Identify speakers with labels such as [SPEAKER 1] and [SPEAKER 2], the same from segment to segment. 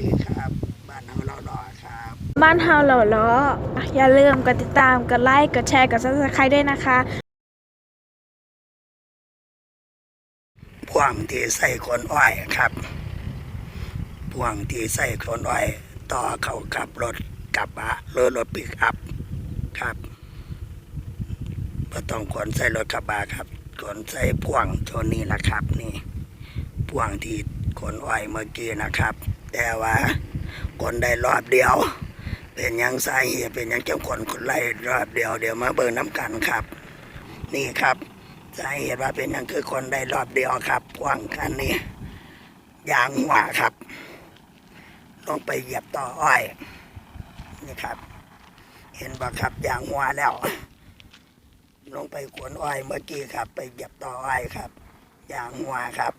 [SPEAKER 1] ดีครับ บ้านเฮาเราหล่อครับ
[SPEAKER 2] บ้านเฮาเหล่าล้ออย่าลืมกดติดตาม กดไลค์ กดแชร์ กดซับสไครต์ด้วยนะคะ
[SPEAKER 1] พ่วงที่ใส่ขนอ้อยครับพ่วงที่ใส่ขนอ้อย ต่อเข้ากับรถกระบะหรือรถปิกอัพครับก็ต้องขนใส่รถกระบะครับขนใส่พ่วงตัวนี้นะครับนี่ พ่วงที่ขนอ้อยเมื่อกี้นะครับ แต่ว่าขนได้รอบเดียว เป็นยังสาเหตุเป็นยังเจังคนคนไล่รอบเดียวเดี๋ยวมาเบิ่งน้ำกันครับ นี่ครับสาเหตุว่าเป็นยังคือคนได้รอบเดียวครับกว้างคันนี้ยางหัวครับลงไปเหยียบต่ออ้อย นี่ครับ เห็นบ่ครับยางหัวแล้ว ลงไปขวนอ้อยเมื่อกี้ครับ ไปเหยียบต่ออ้อยครับยางหัวครับ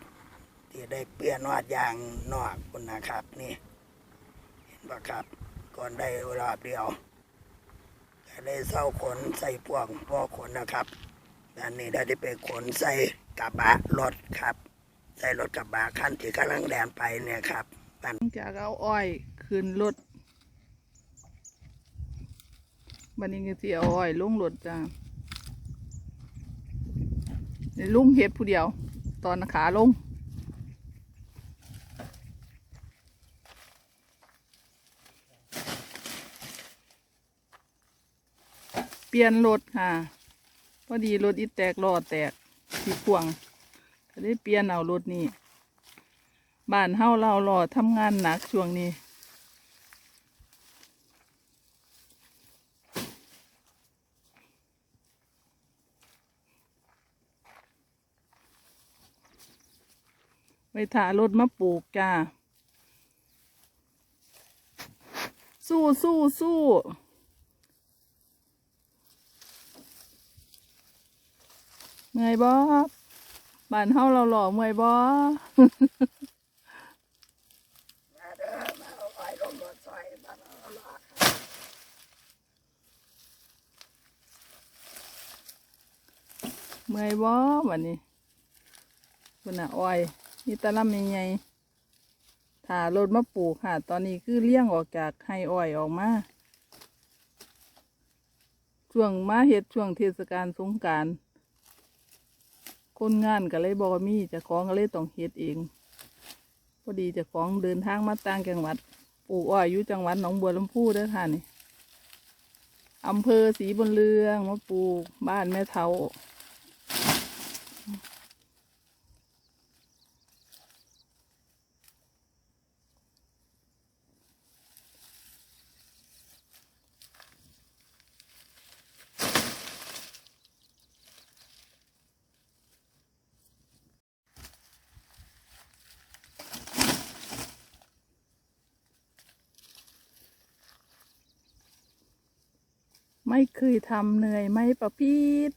[SPEAKER 1] ที่ได้เปลี่ยนวาดยางนอกคุณนะครับนี่ เห็นบ่ครับก่อนได้รอบเดียวก็ได้เศร้าขนใส่พวงพ่อขนนะครับอันนี้ได้ไปขนใส่กระบะรถครับ ใส่รถกระบะคันที่กำลังแดนไปเนี่ยครับ
[SPEAKER 3] หลังจากเอาอ้อยขึ้นรถบันนี้ก็สิเอาอ้อยลงรถจ้าลุงเฮ็ดผู้เดียว ตอนขาลง ปลี่ยนรถค่ะ พอดีรถอีแตกล้อแตกที่พ่วงก็ได้เปลี่ยนเอารถนี้บ้านเฮาเราหล่อทำงานหนักช่วงนี้ ไปถ่ารถมาปลูกจ้า สู้สู้สู้ เมื่อยบ่บ้านเฮาเราหล่อเมื่อยบ่
[SPEAKER 1] มาเด้อมาเอาอ้อยบอาล่ะ
[SPEAKER 3] เมื่อยบ่วันนี้คุณน่ะอ้อยนี่ตะลำยังไงถ้ารถมาปลูกค่ะ ตอนนี้คือเลี้ยงออกจากไฮอ้อยออกมาช่วงมาเฮ็ดช่วงเทศกาลสงกราร คนงานก็เลยบอกมีจะคล้องก็เลยต้องเฮ็ดเองพอดีจะคล้องเดินทางมาต่างจังหวัดปลูกอ้อยอยู่จังหวัดหนองบัวลำพูเด้อค่ะนี่อำเภอสีบนเรืองมาปลูกบ้านแม่เทา ไม่เคยทำเหนื่อยไหมประพีด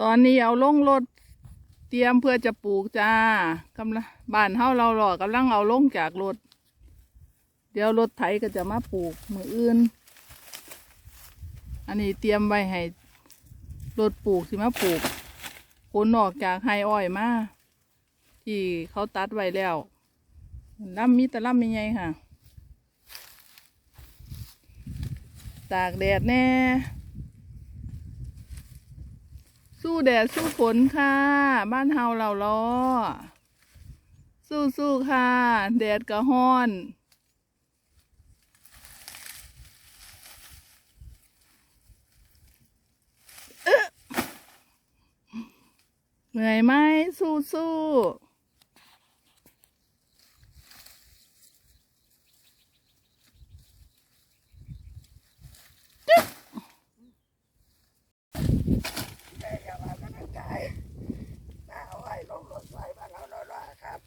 [SPEAKER 3] ตอนนี้เอาลงรถเตรียมเพื่อจะปลูกจ้ากำลังบ้านเฮาเราหล่อกำลังเอาลงจากรถ เดี๋ยวรถไถก็จะมาปลูกมืออื่น อันนี้เตรียมไว้ให้รถปลูกสิมาปลูกขนออกจากไฮอ้อยมาที่เขาตัดไว้แล้วล่ำมีแต่ล่ำยังไงค่ะ ตากแดดแน่ สู้แดดสู้ฝนค่ะ บ้านเฮาเล่าล้อ สู้สู้ค่ะ แดดก็ฮ้อน เหนื่อยไหมสู้สู้จึ๊บ
[SPEAKER 1] ได้อย่ามากันนะกายหน้าไว้ลงรถไฟบ้านเราหน่อยๆครับ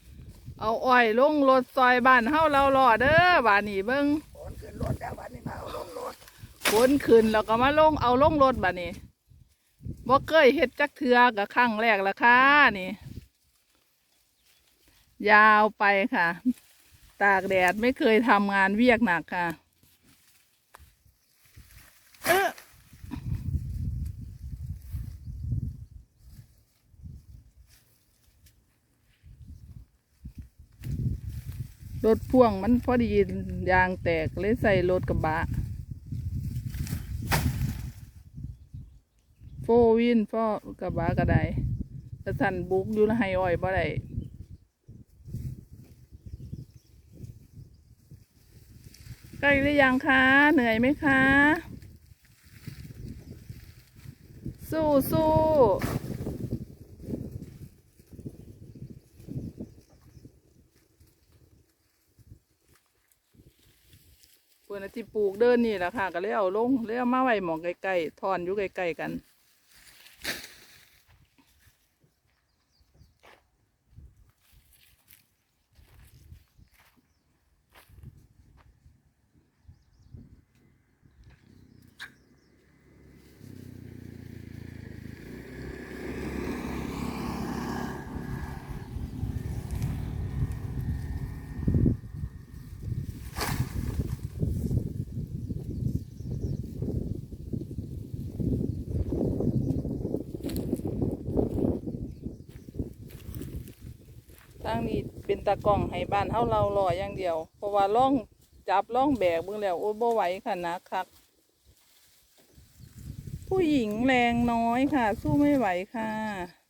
[SPEAKER 3] เอาอ้อยลงรถซอยบ้านเฮาเรารอเด้อบ้านนี้เบิ่ง
[SPEAKER 1] โอนขึ้นรถแล้ววันนี้มาเอาลงรถ
[SPEAKER 3] ขนขึ้นแล้วก็มาลงเอาลงรถบ้านนี้บ่เคยเฮ็ดจักเทือกับครั้งแรกละค่ะนี่ ยาวไปค่ะ ตากแดดไม่เคยทำงานเวียกหนักค่ะ เอ๊ะ รถพ่วงมันพอดียางแตกเลยใส่รถกระบะโฟวินฟอกระบะกระไดกระสันบุกอยู่ละไฮอ้อยบ่ได้ใกล้หรือยังคะเหนื่อยไหมคะ สู้สู้ ที่ปลูกเดินนี่แหละค่ะ ก็เลยเอาลงเลยเอามาไว้หมองใกล้ๆทอนอยู่ใกล้ๆกัน นี้เป็นตะกล้องให้บ้านเฮาเรารออย่างเดียว เพราะว่าล่องจับล่องแบกเบิ่งแล้วโอ้บ่ไหวค่ะนะครับผู้หญิงแรงน้อยค่ะ สู้ไม่ไหวค่ะ